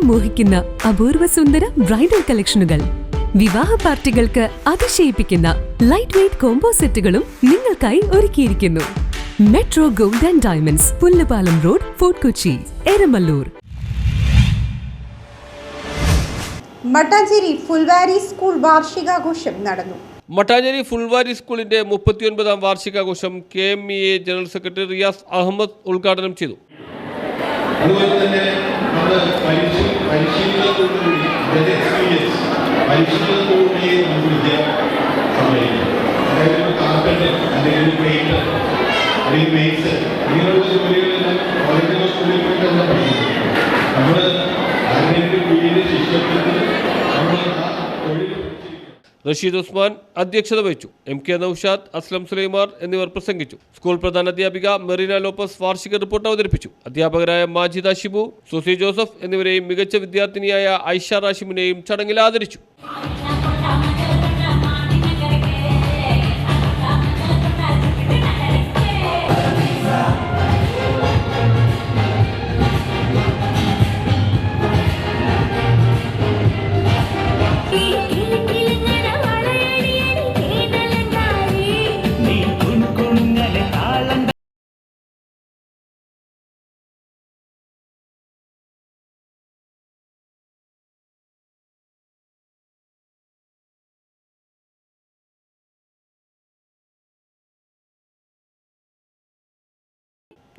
ഹൃദയം മോഹിക്കുന്ന അപൂർവ സുന്ദര ബ്രൈഡൽ കളക്ഷനുകൾ. വിവാഹ പാർട്ടികൾക്ക് അതിശയിപ്പിക്കുന്ന ലൈറ്റ് വെയ്റ്റ് കോംബോ സെറ്റുകളും നിങ്ങൾക്കായി ഒരുക്കിയിരിക്കുന്നു. Metro gold and diamonds Pullapalam road Fort Kochi Eramalloor. Mattancherry Phulwari school വാർഷികാഘോഷം നടന്നു. മട്ടാഞ്ചേരി ഫുൾവാരി സ്കൂളിന്റെ മുപ്പത്തിയൊൻപതാം വാർഷികാഘോഷം K M E A general secretary Riyas Ahmed ഉദ്ഘാടനം ചെയ്തു. അതുപോലെ തന്നെ പരിശീലനത്തോടുകൂടി നമുക്ക് വിദ്യ സമ്മതിക്കും അതായത് ഒരു കാർപ്പന്റർ അല്ലെങ്കിൽ ഒരു പെയിന്റർ ഇങ്ങനെയുള്ള ജോലികളെല്ലാം കോളേജിലോ റഷീദ് ഉസ്മാൻ അധ്യക്ഷത വഹിച്ചു. എം കെ നൌഷാദ് അസ്ലം സുലൈമാർ എന്നിവർ പ്രസംഗിച്ചു. സ്കൂൾ പ്രധാന അധ്യാപിക മെറീന ലോപ്പസ് വാർഷിക റിപ്പോർട്ട് അവതരിപ്പിച്ചു. അധ്യാപകരായ മാജിദ ഷിബു സുസി ജോസഫ് എന്നിവരെയും മികച്ച വിദ്യാർത്ഥിനിയായ ഐഷ റാഷിമിനെയും ചടങ്ങിൽ ആദരിച്ചു.